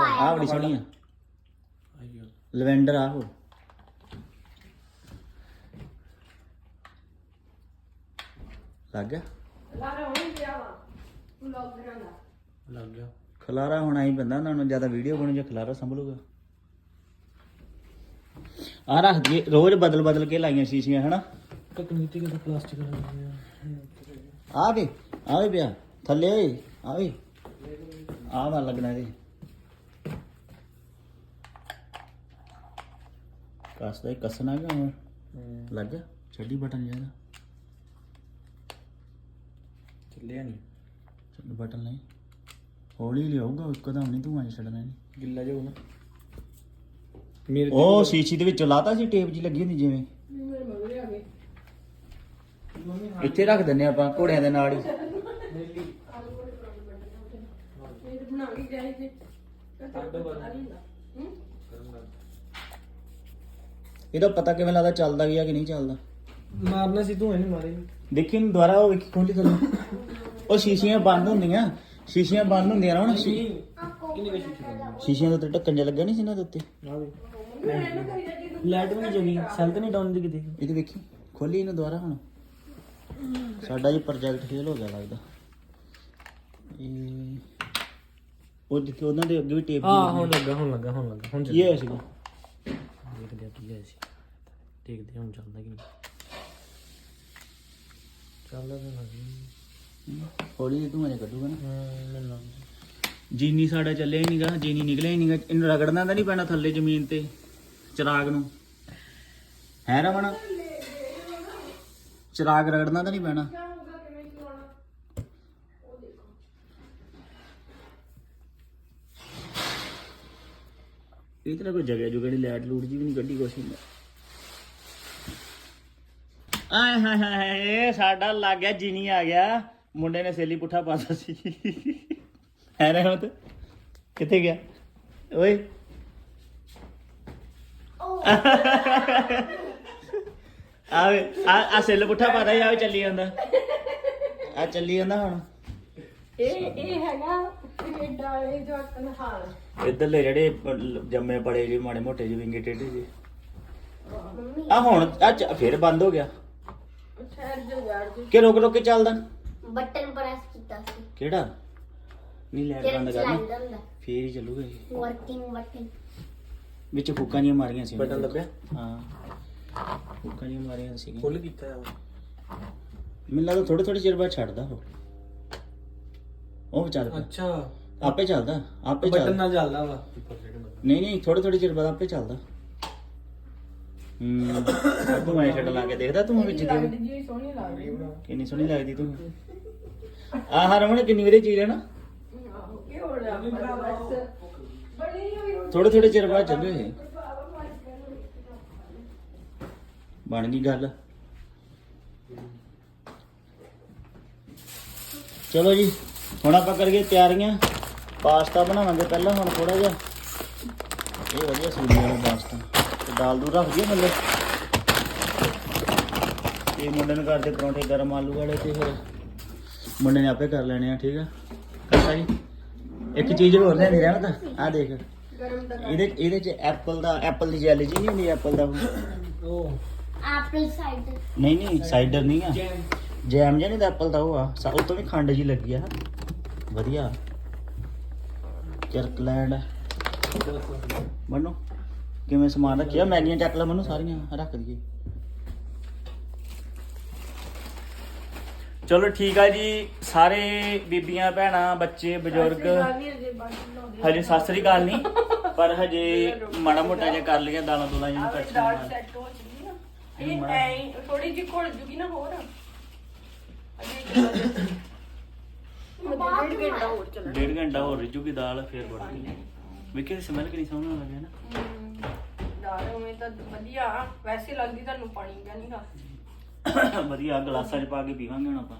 ਆਹ ਬੜੀ ਸੋਹਣੀ ਆ। ਆਈਓ ਲਵੈਂਡਰ ਆਹੋ ਲੱਗ ਗਿਆ? ਲੱਗ ਗਿਆ। ਖਲਾਰਾ ਹੋਣਾ ਹੀ ਪੈਂਦਾ ਉਹਨਾਂ ਨੂੰ ਜ਼ਿਆਦਾ ਵੀਡੀਓ ਬਣੂ ਜੇ ਖਲਾਰਾ ਸੰਭਲੂਗਾ। ਆ ਰੱਖ ਦਈਏ ਰੋਜ਼ ਬਦਲ ਬਦਲ ਕੇ ਲਾਈਆਂ ਸ਼ੀਸ਼ੀਆਂ ਹਨਾ? ਤਕਨੀਕੀ ਕਿਤੇ ਪਲਾਸਟਿਕ ਲੱਗ ਆ। ਵੀ ਆ ਵੀ ਪਿਆ। ਥੱਲੇ ਓਏ ਆ ਵੀ। ਆ ਵਾ ਲੱਗਣਾ ਇਹਦੇ। ਕਸਦਾ ਕਸਣਾ ਕਿ ਹੁਣ ਲੱਗ ਗਿਆ। ਛੱਡੀ ਬਟਨ ਜਿਹੜਾ ਚੱਲਿਆ ਨਹੀਂ ਛੱਡ ਬਟਨ ਨਹੀਂ ਹੌਲੀ ਲਿਆਊਗਾ ਇੱਕਦਮ ਨਹੀਂ ਤੂੰ ਆਈ ਛੱਡਣਾ ਨਹੀਂ ਗਿੱਲਾ ਜਾਊ ਨਾ। ਮੇਰੇ ਉਹ ਸ਼ੀਸ਼ੀ ਦੇ ਵਿੱਚੋਂ ਲਾਤਾ ਸੀ ਟੇਪ ਜੀ ਲੱਗੀ ਹੁੰਦੀ ਜਿਵੇਂ। ਇੱਥੇ ਰੱਖ ਦਿੰਨੇ ਆਪਾਂ ਘੋੜਿਆਂ ਦੇ ਨਾਲ ਹੀ। ਇਹਦਾ ਪਤਾ ਕਿਵੇਂ ਲੱਗਦਾ ਚੱਲਦਾ ਗਿਆ ਕਿ ਨਹੀਂ ਚੱਲਦਾ? ਮਾਰਨਾ ਸੀ ਤੂੰ ਇਹਨੇ ਮਾਰੇ ਦੇਖੀ ਨੂੰ ਦੁਬਾਰਾ ਉਹ ਵੇਖੀ ਖੋਲੀ ਥੱਲੇ। ਉਹ ਸ਼ੀਸ਼ੀਆਂ ਬੰਦ ਹੁੰਦੀਆਂ। ਸ਼ੀਸ਼ੀਆਂ ਬੰਦ ਹੁੰਦੀਆਂ ਨਾ ਹੁਣ। ਸ਼ੀ- ਕਿੰਨੀ ਵੇਸ਼ੀ ਸੀ ਸ਼ੀਸ਼ੀਆਂ ਦੇ ਉੱਤੇ ਢੱਕਣ ਜਿਹਾ ਲੱਗਾ ਨਹੀਂ ਸੀ ਨਾ ਦੇ ਉੱਤੇ? ਆ ਲਾਈਟ ਵੀ ਨਹੀਂ ਜਗੀ। ਸੈਲ ਤੇ ਨਹੀਂ ਡਾਊਨ ਦੀ ਕਿਤੇ। ਇਹਦੇ ਵੇਖੀ ਖੋਲੀ ਇਹਨੂੰ ਦੁਬਾਰਾ ਹੁਣ। ਸਾਡਾ ਜੀ ਪ੍ਰੋਜੈਕਟ ਫੇਲ ਹੋ ਗਿਆ ਲੱਗਦਾ। ਇਹ ਉਹ ਜਿੱਥੇ ਉਹਨਾਂ ਦੇ ਅੱਗੇ ਵੀ ਟੇਪ ਹਾਂ ਹੁਣ ਲੱਗਾ ਹੁਣ ਲੱਗਾ ਹੁਣ ਲੱਗਾ। ਹੁਣ ਇਹ ਹੋਇਆ ਸੀਗਾ। ਦੇਖਦੇ ਆ ਕੀ ਹੈ ਸੀ ਦੇਖਦੇ ਹੁਣ ਚੱਲਦਾ ਕਿ ਨਹੀਂ। ਚੱਲਦਾ ਤਾਂ ਨਹੀਂ ਹੌਲੀ ਤੂੰ ਅਜੇ ਕੱਢੂਗਾ ਨਾ। ਹਾਂ ਮੈਨੂੰ ਜੀਨੀ ਸਾਡਾ ਚੱਲਿਆ ਹੀ ਨਹੀਂਗਾ ਜੀਨੀ ਨਿਕਲਿਆ ਹੀ ਨਹੀਂਗਾ ਇਹਨੂੰ ਰਗੜਨਾ ਤਾਂ ਨਹੀਂ ਪੈਣਾ ਥੱਲੇ ਜ਼ਮੀਨ ਤੇ ਚਿਰਾਗ ਨੂੰ। ਹੈ ਰਮਣ ਚਿਰਾਗ ਰਗੜਨਾ ਤਾਂ ਨਹੀਂ ਪੈਣਾ। ਇਹ ਤਰ੍ਹਾਂ ਕੋਈ ਜਗ੍ਹਾ ਜੁਗੜੀ ਲੈਟ ਲੂਟ ਜੀ ਵੀ ਨਹੀਂ ਕੱਢੀ ਕੁਛ ਨਹੀਂ ਆਏ ਹਾਏ ਹਾਏ ਸਾਡਾ ਲੱਗ ਗਿਆ ਜੀਨੀ ਆ ਗਿਆ। ਮੁੰਡੇ ਨੇ ਸੇਲੀ ਪੁੱਠਾ ਪਾਤਾ ਸੀ। ਹੈ ਉਹ ਕਿੱਥੇ ਗਿਆ? ਓਏ। ਆਵੇ ਆ ਆ ਸੇਲ ਪੁੱਠਾ ਪਾਤਾ ਹੀ ਆਵੇ ਚੱਲੀ ਜਾਂਦਾ। ਆ ਚੱਲੀ ਜਾਂਦਾ ਹੁਣ। ਇਹ ਇਹ ਹੈਗਾ ਕੈਨੇਡਾ ਇਹ ਜੋ ਹਾਲ। ਇੱਧਰਲੇ ਜਿਹੜੇ ਪ- ਜੰਮੇ ਪੜੇ ਜੀ ਮਾੜੇ ਮੋਟੇ ਜਿਹੇ ਵਿੰਗੇ ਟੇਢੇ ਜੀ ਆ ਹੁਣ ਆ ਚ- ਫਿਰ ਬੰਦ ਹੋ ਗਿਆ। ਠਹਿਰ ਜਾ ਯਾਰ ਜੀ ਕਿ ਰੁਕ ਰੁਕ ਕੇ ਚੱਲਦਾ। ਬਟਨ ਪ੍ਰੈਸ ਕੀਤਾ ਸੀ। ਕਿਹੜਾ? ਨਹੀਂ ਲੈਟ ਬੰਦ ਕਰਨੀ। ਫੇਰ ਹੀ ਚੱਲੂਗਾ ਇਹ। ਵਰਕਿੰਗ ਬਟਨ ਵਿੱਚ ਫੂਕਾਂ ਜੀਆਂ ਮਾਰੀਆਂ ਸੀ। ਬਟਨ ਲੱਭਿਆ? ਹਾਂ। ਫੂਕਾਂ ਜੀਆਂ ਮਾਰੀਆਂ ਸੀ। ਫੁੱਲ ਕੀਤਾ ਆ ਮੈਨੂੰ ਲੱਗਦਾ ਥੋੜੇ ਥੋੜੇ ਚਿਰ ਬਾਅਦ ਛੱਡਦਾ ਉਹ। ਉਹ ਚੱਲ ਅੱਛਾ। ਆਪੇ ਚੱਲਦਾ। ਆਪੇ ਬਟਨ ਨਾਲ ਚੱਲਦਾ ਵਾ। ਨਹੀਂ ਨਹੀਂ ਥੋੜੇ ਥੋੜੇ ਚਿਰ ਬਾਅਦ ਆਪੇ ਚੱਲਦਾ। ਹੂੰ। ਤੂੰ ਐ ਛੱਡ ਲਾ ਕੇ ਦੇਖਦਾ ਤੂੰ ਵਿੱਚ ਦੇ ਜੀ ਸੋਹਣੀ ਲੱਗਦੀ। ਕਿੰਨੀ ਸੋਹਣੀ ਲੱਗਦੀ ਤੂੰ। ਆਹ ਰਮਣ ਕਿੰਨੀ ਵਾਰੀ ਚੀਜ਼ ਹੈ ਨਾ। ਥੋੜੇ ਥੋੜੇ ਚਿਰ ਬਾਅਦ ਚੱਲੂ ਇਹ ਬਣ ਗਈ ਗੱਲ। ਚਲੋ ਜੀ, ਹੁਣ ਆਪਾਂ ਕਰੀਏ ਤਿਆਰੀਆਂ। ਪਾਸਤਾ ਬਣਾਵਾਂਗੇ ਪਹਿਲਾਂ, ਹੁਣ ਥੋੜਾ ਜਿਹਾ। ਇਹ ਵਧੀਆ ਸੂਜੀ ਵਾਲਾ ਪਾਸਤਾ। ਤੇ ਦਾਲ ਦੂਰ ਰੱਖ ਦਈਏ ਥੱਲੇ ਤੇ ਮੁੰਡੇ ਨੂੰ ਕਰਦੇ ਪਰੌਂਠੇ ਗਰਮ ਆਲੂ ਵਾਲੇ ਤੇ ਫਿਰ ਮੁੰਡੇ ਨੇ ਆਪੇ ਕਰ ਲੈਣੇ ਆ ਠੀਕ ਆ? ਕਰਤਾ ਜੀ ਇੱਕ ਚੀਜ਼ ਹੋਰ ਲੈਣੀ ਰਹਿਣਾ ਤਾਂ ਆ ਦੇਖ। ਇਹਦੇ ਇਹਦੇ ਚ ਐਪਲ ਦਾ ਐਪਲ ਦੀ ਜੈਲੀ ਜੀ ਨਹੀਂ ਹੁੰਦੀ ਐਪਲ ਦਾ? ਉਹ ਐਪਲ ਸਾਈਡਰ ਨਹੀਂ ਨਹੀਂ ਸਾਈਡਰ ਨਹੀਂ ਆ। ਜੈਮ ਜਾਂ ਨਹੀਂ ਦਾ ਐਪਲ ਦਾ ਉਹ ਆ। ਸਾ- ਉਹ ਤੋਂ ਵੀ ਖੰਡ ਜੀ ਲੱਗੀ ਆ ਵਧੀਆ। ਚਰਕਲੈਂਡ ਮਨੂ ਕਿਵੇਂ ਸਮਾਨ ਰੱਖਿਆ? ਮੈਗੀਆਂ ਚੱਕ ਲੈ ਮਨੂ ਸਾਰੀਆਂ। ਰੱਖ ਦਈਏ। ਚਲੋ ਠੀਕ ਆ ਜੀ ਸਾਰੇ ਬੀਬੀਆਂ ਭੈਣਾਂ ਬੱਚੇ ਬਜ਼ੁਰਗ। ਹਜੇ ਸਤਿ ਸ੍ਰੀ ਅਕਾਲ ਨਹੀਂ [laughs] ਪਰ ਹਜੇ ਮਾੜਾ ਮੋਟਾ ਜਿਹਾ ਕਰ ਲਿਆ ਦਾਲਾਂ ਦੁਲਾਂ ਜਿਹਨੂੰ ਕੱਟ ਸੈੱਟ ਹੋ ਚੁੱਕੀ ਨਾ ਇਹ ਐ ਥੋੜੀ ਜਿਹੀ ਘੁਲ ਜੂਗੀ ਨਾ ਹੋਰ। ਅਜੇ ਡੇਢ ਘੰਟਾ ਹੋਰ ਚੱਲਣਾ। ਡੇਢ ਘੰਟਾ ਹੋਰ ਰਿਜੂਗੀ ਦਾਲ ਫੇਰ ਬਣ ਗਈ। ਵੇਖੇ ਦੀ ਸਮੈਲ ਕਿੰਨੀ ਸੋਹਣਾ ਲੱਗਿਆ ਨਾ। ਹਮ, ਦਾਲ ਉਵੇਂ ਤਾਂ ਵਧੀਆ ਵੈਸੇ ਲੱਗਦੀ ਤੁਹਾਨੂੰ ਪਾਣੀ ਦਾ ਨਹੀਂਗਾ ਵਧੀਆ ਗਲਾਸਾਂ 'ਚ ਪਾ ਕੇ ਪੀਵਾਂਗੇ ਹੁਣ ਆਪਾਂ।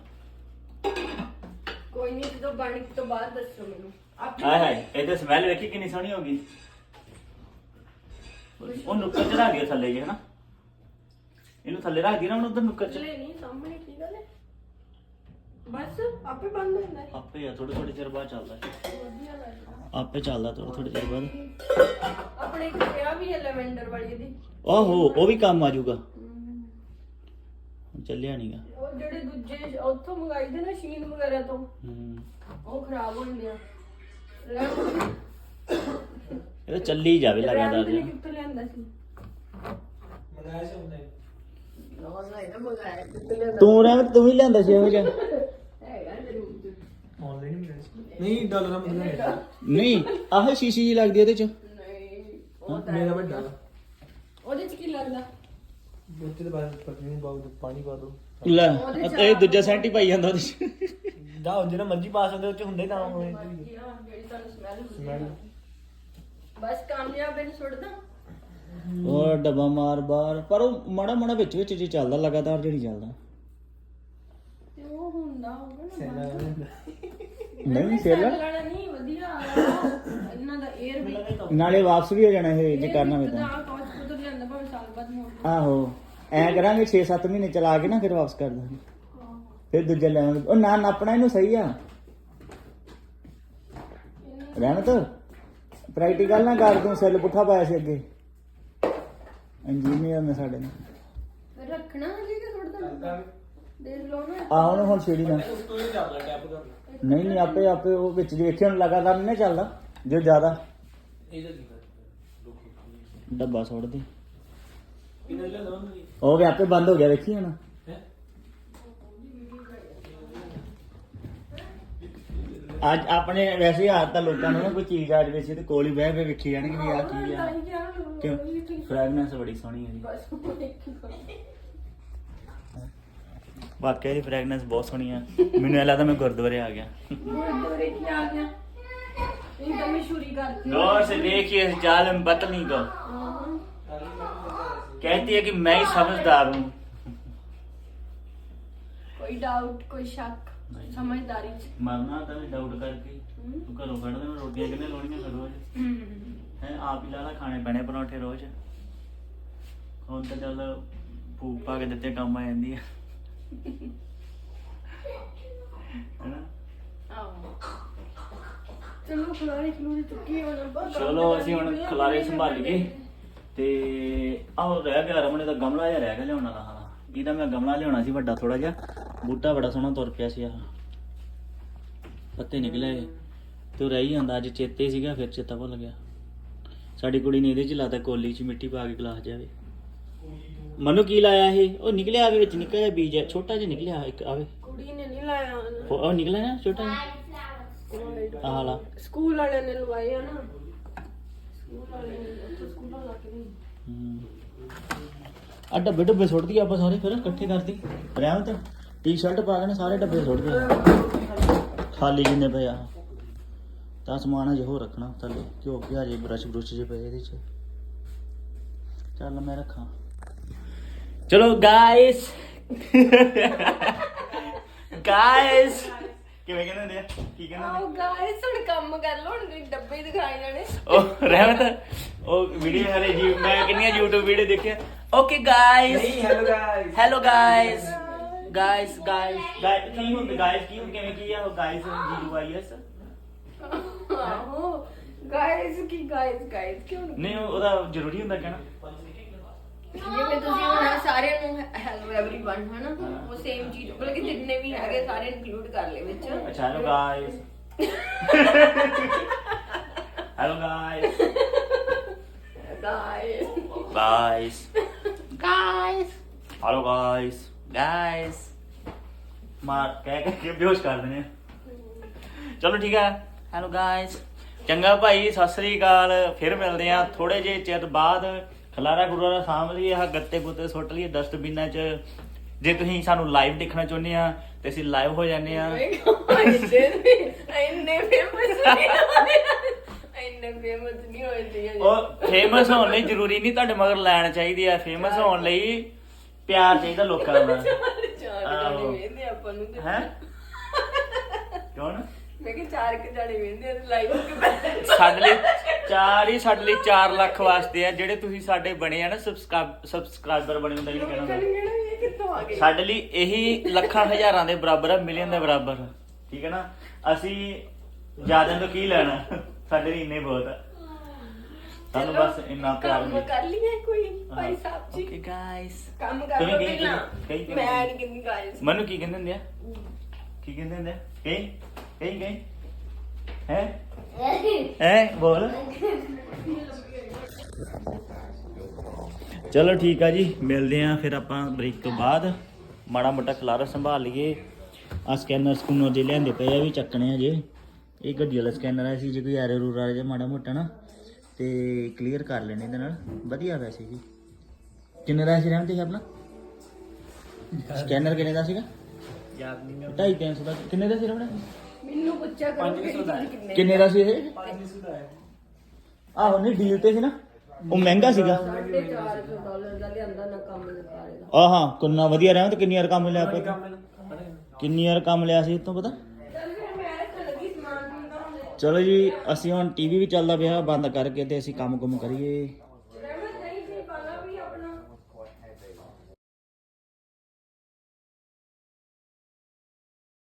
ਕੋਈ ਨਹੀਂ ਜਦੋਂ ਬਣ ਤੋਂ ਬਾਅਦ ਦੱਸੋ ਮੈਨੂੰ। ਆਪੇ ਹਾਏ ਹਾਏ ਇਹਦੇ ਸਮੈਲ ਵੇਖੀ ਕਿੰਨੀ ਸੋਹਣੀ ਹੋ ਗਈ। ਉਹ ਨੁੱਕਰ 'ਚ ਰੱਖ ਦਿਓ ਥੱਲੇ ਜੇ ਹਨਾ। ਇਹਨੂੰ ਥੱਲੇ ਰੱਖ ਦੀ ਨਾ ਹੁਣ ਉਧਰ ਨੁੱਕਰ 'ਚ। ਲੈ ਨਹੀਂ ਸਾਹਮਣੇ ਕੀ ਗੱਲ ਹੈ ਬਸ ਆਪੇ ਬੰਦ ਹੋ ਜਾਂਦਾ। ਹੈ। ਆਪੇ ਆ ਥੋੜੇ ਥੋੜੇ ਚਿਰ ਬਾਅਦ ਚੱਲਦਾ। ਹੈ। ਵਧੀਆ ਲੱਗਦਾ ਆਪੇ ਚੱਲਦਾ ਥੋੜੇ ਥੋੜੇ ਚਿਰ ਬਾਅਦ। ਆਪਣੇ ਇੱਕ ਪਿਆ ਵੀ ਹੈ ਲੈਵੈਂਡਰ ਵਾਲੀ ਦੀ ਓਹੋ ਉਹ ਵੀ ਕੰਮ ਆ ਜਾਊਗਾ। ਚੱਲਿਆ ਨਹੀਂਗਾ ਉਹ ਜਿਹੜੇ ਦੂਜੇ ਉੱਥੋਂ ਮੰਗਾਈ ਦੇ ਨਾ ਸ਼ੀਨ ਵਗੈਰਾ ਤੋਂ ਹੂੰ। ਉਹ ਖਰਾਬ ਹੋ ਜਾਂਦੇ ਆ ਇਹ ਤਾਂ ਚੱਲੀ ਜਾਵੇ ਲਗਾਤਾਰ ਜੀ। ਕਿੱਥੋਂ ਲਿਆਂਦਾ ਸੀ? ਮੰਗਾਇਆ ਸੀ ਉਹਨੇ। ਨਾ ਨਾ ਮੰਗਾਇਆ ਕਿੱਥੋਂ ਲਿਆਂਦਾ ਤੂੰ ਰਹਿ ਤੂੰ ਹੀ ਲਿਆਂਦਾ ਸੀ ਇਹੋ ਜਿਹਾ ਆਨਲਾਈਨ ਮੰਗਾਇਆ ਸੀ। ਨਹੀਂ ਡਾਲਰ ਹੈ ਨਹੀਂ ਆਹ ਸ਼ੀਸ਼ੀ ਜੀ ਲੱਗਦੀ ਇਹਦੇ ਚ। ਨਹੀਂ ਉਹ ਤਾਂ ਮੇਰਾ ਵੱਡਾ। ਉਹਦੇ ਚ ਕੀ ਲੱਗਦਾ? ਉੱਤੇ ਦੇ ਬਾਅਦ ਪਤਨੀ ਨੂੰ ਬਾਅਦ ਪਾਣੀ ਪਾ ਦੋ ਲੈ ਇਹ ਦੂਜਾ ਸੈਂਟ ਹੀ ਪਾਈ ਜਾਂਦਾ ਉਹਦੇ ਚ। ਦਾ ਜਿਹੜਾ ਮਰਜ਼ੀ ਪਾ ਸਕਦੇ ਉੱਤੇ ਹੁੰਦਾ ਤਾਂ ਹੋਏ। ਜਿਹੜੀ ਤੁਹਾਨੂੰ ਸਮੈਲ ਬਸ ਕਾਮਯਾਬ ਇਹਨੂੰ ਸੁੱਟਦਾ ਉਹ ਡੱਬਾ ਮਾਰ ਬਾਰ ਪਰ ਉਹ ਮਾੜਾ ਮਾੜਾ ਵਿੱਚ ਵਿੱਚ ਜੀ ਚੱਲਦਾ ਲਗਾਤਾਰ ਜਿਹੜੀ ਚੱਲਦਾ। ਤੇ ਉਹ ਹੁੰਦਾ ਹੋਗਾ ਨਾ ਨਹੀਂ ਸੇਲ ਚੱਲਣਾ ਨਹੀਂ ਵਧੀਆ ਆ। ਰਿਹਾ। ਇਹਨਾਂ ਦਾ 에ਅਰ ਵੀ ਨਾਲੇ ਵਾਪਸ ਵੀ ਹੋ ਜਾਣਾ ਇਹ ਜੇ ਕਰਨਾ ਹੋਵੇ ਤਾਂ। ਤਾਂ ਕੌਚ ਕੁਦਰ ਲਿਆਂਦਾ ਭਾਵੇਂ ਸਾਲ ਬਾਅਦ ਮੋੜ ਆਹੋ। ਐ ਕਰਾਂਗੇ 6-7 ਮਹੀਨੇ ਚਲਾ ਕੇ ਨਾ ਫਿਰ ਵਾਪਸ ਕਰ ਦਾਂਗੇ। ਫਿਰ ਦੂਜਾ ਲੈਵਾਂਗੇ ਉਹ ਨਾ ਨਾਪਣਾ ਇਹਨੂੰ ਸਹੀ ਆ। ਰਹਿਮਤ ਪ੍ਰੈਕਟੀਕਲ ਨਾ ਕਰ ਤੂੰ ਸੈੱਲ ਪੁੱਠਾ ਪਾਇਆ ਸੀ ਅੱਗੇ। ਇੰਜੀਨੀਅਰ ਨੇ ਸਾਡੇ ਨੇ ਫਿਰ ਰੱਖਣਾ ਜੀ ਕਿ ਸੁੱਟਦਾ ਦੇਖ ਲਓ ਨਾ। ਆਹ ਉਹਨੂੰ ਹੁਣ ਛੇੜੀ ਨਾ। ਨਹੀਂ ਨਹੀਂ ਆਪੇ ਆਪੇ ਉਹ ਵਿੱਚ ਹੁਣ ਲਗਾਤਾਰ ਨਹੀਂ ਨਾ ਚੱਲਦਾ। ਜੇ ਜ਼ਿਆਦਾ। ਇਹਦਾ ਕੀ ਡੱਬਾ ਸੁੱਟ ਦੇ। ਹੋ ਵੀ ਆਪੇ ਬੰਦ ਹੋ ਗਿਆ ਵੇਖੀ ਹੁਣ। ਅੱਜ ਆਪਣੇ ਵੈਸੇ ਹੀ ਆਦਤ ਆ ਲੋਕਾਂ ਨੂੰ ਨਾ ਕੋਈ ਚੀਜ਼ ਆ ਜਵੇ ਸੀ ਤੇ ਕੋਲ ਬਹਿ ਕੇ ਵੇਖੀ ਜਾਣਗੇ ਵੀ ਆ ਕੀ ਆ। ਕਿਉਂ? ਬੜੀ ਸੋਹਣੀ ਹੈ ਜੀ। ਵਾਕਿਆ ਦੀ ਫ੍ਰੈਗਨੈਂਸ ਬਹੁਤ ਸੋਹਣੀ ਆ ਮੈਨੂੰ ਇਹ ਲੱਗਦਾ ਮੈਂ ਗੁਰਦੁਆਰੇ ਆ ਗਿਆ। ਗੁਰਦੁਆਰੇ ਕੀ ਆ ਗਿਆ? ਇਹ ਤਾਂ ਮਸ਼ਹੂਰੀ ਕਰਤੀ। ਗੌਰ ਸੇ ਦੇਖੀਏ ਜ਼ਾਲਮ ਬਤਨੀ ਕੋ। कहती है कि मैं ही समझदार हूँ ਕੋਈ ਡਾਊਟ ਕੋਈ ਸ਼ੱਕ ਨਹੀਂ। ਸਮਝਦਾਰੀ ਚ मरना तो डाउट करके ਹਮ। तू घरों कढ़ दे रोटियां किन्ने लाउणियां फिर रोज ਹਮ। है आप ही लाला खाने पैने पराठे रोज ਹੁਣ ਤਾਂ ਚੱਲ ਭੂਖ ਪਾ ਕੇ ਦਿੱਤੇ ਕੰਮ ਆ ਜਾਂਦੀ ਆ ਹੈਨਾ ਆਹੋ ਚਲੋ ਖਲਾਰੀ ਖਲੂਰੀ ਚੁੱਕੀ ਹੁਣ ਆਪਾਂ ਚਲੋ ਅਸੀਂ ਹੁਣ ਖਲਾਰੇ ਸੰਭਾਲੀਏ ਤੇ ਆਹ ਰਹਿ ਗਿਆ ਰਮਣੇ ਦਾ ਗਮਲਾ ਜਿਹਾ ਰਹਿ ਗਿਆ ਲਿਆਉਣ ਵਾਲਾ ਹਾਂ। ਇਹਦਾ ਮੈਂ ਗਮਲਾ ਲਿਆਉਣਾ ਸੀ ਵੱਡਾ ਥੋੜਾ ਜਿਹਾ। ਬੂਟਾ ਬੜਾ ਸੋਹਣਾ ਤੁਰ ਪਿਆ ਸੀ ਆਹ। ਪੱਤੇ ਨਿਕਲੇ ਤੇ ਉਹ ਰਹਿ ਹੀ ਜਾਂਦਾ ਅੱਜ ਚੇਤੇ ਸੀਗਾ ਫਿਰ ਚੇਤਾ ਭੁੱਲ ਗਿਆ। ਸਾਡੀ ਕੁੜੀ ਨੇ ਇਹਦੇ ਚ ਲਾਤਾ ਕੋਲੀ ਚ ਮਿੱਟੀ ਪਾ ਕੇ ਗਲਾਸ ਜਾਵੇ ਮਨੂ ਕੀ ਲਾਇਆ ਇਹ? ਉਹ ਨਿਕਲਿਆ ਆਵੇ ਵਿੱਚ ਨਿੱਕਾ ਜਿਹਾ ਬੀਜ ਹੈ ਛੋਟਾ ਜਿਹਾ ਨਿਕਲਿਆ ਇੱਕ ਆਵੇ। ਕੁੜੀ ਨੇ ਨਹੀਂ ਲਾਇਆ। ਉਹ ਉਹ ਨਿਕਲਿਆ ਨਾ ਛੋਟਾ ਜਿਹਾ? ਆਹ ਵਾਲਾ ਸਕੂਲ ਵਾਲਿਆਂ ਨੇ ਲਵਾਏ ਆ ਨਾ ਸਕੂਲ ਵਾਲਿਆਂ ਨੇ ਉੱਥੇ ਸਕੂਲਾਂ ਲਾ ਕੇ ਨਹੀਂ ਆ ਡੱਬੇ ਡੱਬੇ ਸੁੱਟਦੀ ਆਪਾਂ ਸਾਰੇ ਫਿਰ, ਇਕੱਠੇ ਕਰਦੀ ਰਹਿਮਤ ਟੀ-ਸ਼ਰਟ ਪਾ ਦੇਣੇ ਸਾਰੇ ਡੱਬੇ ਸੁੱਟ ਦੇ। ਖਾਲੀ ਜਿੰਨੇ ਪਏ ਆ। ਤਾਂ ਸਮਾਨ ਅਜੇ ਹੋਰ ਰੱਖਣਾ ਥੱਲੇ, ਘਿਓ, ਪਿਆਜੇ, ਬਰਸ਼ ਬਰੁਸ਼ ਜੇ ਪਏ ਇਹਦੇ ਚ। ਚੱਲ ਮੈਂ ਰੱਖਾਂ। ਚਲੋ ਗਾਇਸ ਗਾਇਸ [laughs] ਕਿਵੇਂ ਕਹਿੰਦੇ ਹੁੰਦੇ ਆ? ਕੀ ਕਹਿੰਦੇ ਹੁੰਦੇ? ਆਓ ਗਾਇਸ ਹੁਣ ਕੰਮ ਕਰ ਲਓ ਹੁਣ ਤੁਸੀਂ ਡੱਬੇ ਦਿਖਾਏ ਜਾਣੇ ਉਹ ਰਹਿਮਤ ਉਹ ਵੀਡੀਓ ਹਰੇ ਜੀ ਮੈਂ ਕਿੰਨੀਆਂ YouTube ਵੀਡੀਓ ਦੇਖਿਆ। ਓਕੇ ਗਾਇਸ ਨਹੀਂ hello guys hello guys guys guys guys ਕੀ ਹੁੰਦਾ ਗਾਇਸ ਕੀ ਹੁੰਦਾ ਕਿਵੇਂ ਕੀ ਆ ਉਹ guys G U I S ਆਹੋ ਗਾਇਸ ਕੀ ਗਾਇਸ ਗਾਇਸ ਕਿਉਂ? ਨਹੀਂ ਨਹੀਂ ਉਹ- ਉਹਦਾ ਜ਼ਰੂਰੀ ਹੁੰਦਾ ਕਹਿਣਾ। ਜਿਵੇਂ ਤੁਸੀਂ ਹੁਣ ਸਾਰਿਆਂ ਨੂੰ ਹੈਲੋ एवरीवन ਹਨਾ ਉਹ ਸੇਮ ਚੀਜ਼ ਬਲਕਿ ਜਿੰਨੇ ਵੀ ਹੈਗੇ ਸਾਰੇ ਇਨਕਲੂਡ ਕਰ ਲਏ ਵਿੱਚ ਅੱਛਾ hello guys hello guys guys guys guys hello guys guys ਮਾਰ ਕਹਿ ਕਹਿ ਕੇ ਬੇਹੋਸ਼ ਕਰ ਦਿੰਦੇ ਆ ਚਲੋ ਠੀਕ ਹੈ ਹੈਲੋ ਗਾਇਸ ਚੰਗਾ ਭਾਈ ਸਤਿ ਸ੍ਰੀ ਅਕਾਲ ਫਿਰ ਮਿਲਦੇ ਆ ਥੋੜੇ ਜਿਹੇ ਚਿਰ ਬਾਅਦ ਖਲਾਰਾ ਗੁਰੂਆਰਾ ਸਾਂਭ ਲਈਏ ਆਹ ਗੱਤੇ ਗੁੱਤੇ ਸੁੱਟ ਲਈਏ ਡਸਟਬਿਨਾਂ 'ਚ ਜੇ ਤੁਸੀਂ ਸਾਨੂੰ ਲਾਈਵ ਦੇਖਣਾ ਚਾਹੁੰਦੇ ਆ ਤੇ ਅਸੀਂ ਲਾਈਵ ਹੋ ਜਾਂਦੇ ਆ ਇੰਨੇ ਫੇਮਸ ਨਹੀਂ ਹੋਏ ਇੰਨੇ ਫੇਮਸ ਨਹੀਂ ਹੋਏ ਸੀ ਉਹ ਫੇਮਸ ਹੋਣ ਲਈ ਜ਼ਰੂਰੀ ਨਹੀਂ ਤੁਹਾਡੇ ਮਗਰ ਲੈਣ ਚਾਹੀਦੀ ਆ ਫੇਮਸ ਹੋਣ ਲਈ ਪਿਆਰ ਚਾਹੀਦਾ ਲੋਕਾਂ ਦਾ ਆਹੋ। ਜਾਣੇ ਵੇਂਦੇ ਆਪਾਂ ਨੂੰ ਤੇ। ਹੈ ਕੌਣ ਮੈਂ ਕਿ ਚਾਰ ਕਿ ਜਾਣੇ ਵੇਂਦੇ ਆ ਲਾਈਵ ਕੇ ਸਾਡੇ ਲਈ ਚਾਰ ਹੀ ਸਾਡੇ ਲਈ 4 ਲੱਖ ਵਾਸਤੇ ਆ ਜਿਹੜੇ ਤੁਸੀਂ ਸਾਡੇ ਬਣੇ ਆ ਨਾ ਸਬਸਕ੍ਰਾਈਬਰ ਬਣੇ ਹੁੰਦਾ ਜਿਹਨੂੰ ਕਹਿਣਾ ਇਹ ਕਿੱਥੋਂ ਆ ਆ ਗਏ? ਸਾਡੇ ਲਈ ਇਹੀ ਲੱਖਾਂ ਹਜ਼ਾਰਾਂ ਦੇ ਬਰਾਬਰ ਹੈ ਮਿਲੀਅਨ ਦੇ ਬਰਾਬਰ ਠੀਕ ਹੈ ਨਾ? ਅਸੀਂ ਜ਼ਿਆਦਾ ਤੋਂ ਕੀ ਲੈਣਾ? ਸਾਡੇ ਲਈ ਇੰਨੇ ਬਹੁਤ ਹੈ ਸਾਨੂੰ ਬਸ ਇੰਨਾ ਪਿਆਰ ਕੰਮ ਮਿਲੇ ਕਰ ਲਿਆ ਕੋਈ ਭਾਈ ਸਾਹਿਬ ਜੀ। ਓਕੇ ਗਾਇਸ ਕੰਮ ਕਰ ਤੁਸੀਂ ਲਓ ਕਹੀ- ਪਹਿਲਾਂ। ਕਹੀ- ਕਹੀ- ਮੈਂ ਨਹੀਂ ਕਿੰਨੀ ਗਾਇਸ ਮੈਨੂੰ ਕੀ ਕਹਿੰਦੇ ਹੁੰਦੇ ਆ? ਕੀ ਕਹਿੰਦੇ ਹੁੰਦੇ ਆ? ਕਹੀਂ ਕਹੀਂ ਕਹੀਂ। ਹੈ? ਹੈ? ਬੋਲ। ਚਲੋ ਠੀਕ ਆ ਜੀ ਮਿਲਦੇ ਆ ਫਿਰ ਆਪਾਂ ਬ੍ਰੇਕ ਤੋਂ ਬਾਅਦ। ਮਾੜਾ ਮੋਟਾ ਖਲਾਰਾ ਸੰਭਾਲ ਲਈਏ। ਆ ਸਕੈਨਰ ਸਕੂਨਰ ਜੇ ਲਿਆਂਦੇ ਪਏ ਆ ਵੀ ਚੱਕਣੇ ਆ ਜੇ। ਇਹ ਗੱਡੀ ਵਾਲਾ ਸਕੈਨਰ ਆ ਸੀ ਜੇ ਕੋਈ ਐਰਰ ਰੂਰ ਆ ਜੇ ਮਾੜਾ ਮੋਟਾ ਨਾ ਤੇ ਕਲੀਅਰ ਕਰ ਲੈਣੇ ਇਹਦੇ ਨਾਲ। ਵਧੀਆ ਵੈਸੇ ਜੀ। ਕਿੰਨੇ ਦਾ ਸੀ ਰਹਿਮਤ ਜੀ ਆਪਣਾ? ਸਕੈਨਰ ਕਿੰਨੇ ਦਾ ਸੀਗਾ? ਯਾਦ ਨਹੀਂ ਮੈਂ 2.5 300 ਦਾ। ਕਿੰਨੇ ਦਾ ਸੀ ਰਮਣਾ ਮੈਨੂੰ ਪੁੱਛਿਆ ਕਰੋ ਕਿ ਕਿੰਨੇ ਕਿੰਨੇ ਦਾ ਸੀ ਇਹ? ਆਹੋ ਨਹੀਂ ਡੀਲ ਤੇ ਸੀ ਨਾ। ਉਹ ਮਹਿੰਗਾ ਸੀਗਾ। 450 ਡਾਲਰ ਦਾ ਲਿਆਂਦਾ ਨਾ ਕੰਮ ਦੇ ਸਾਰੇ ਦਾ। ਆਹਾਂ ਕਿੰਨਾ ਵਧੀਆ ਰਹਿਮਤ ਕਿੰਨੀ ਵਾਰ ਕੰਮ ਲਿਆ ਆਪਾਂ ਕਿੰਨੀ ਵਾਰ ਕੰਮ ਲਿਆ ਸੀ ਇਤੋਂ ਪਤਾ? ਚੱਲ ਫਿਰ ਮੈਂ ਰੱਖਣ ਲੱਗੀ ਸਮਾਨ ਨੂੰ ਤਾਂ ਹੁਣ ਚਲੋ ਜੀ ਅਸੀਂ ਹੁਣ ਟੀਵੀ ਵੀ ਚੱਲਦਾ ਪਿਆ ਬੰਦ ਕਰਕੇ ਤੇ ਅਸੀਂ ਕੰਮ ਕੁਮ ਕਰੀਏ।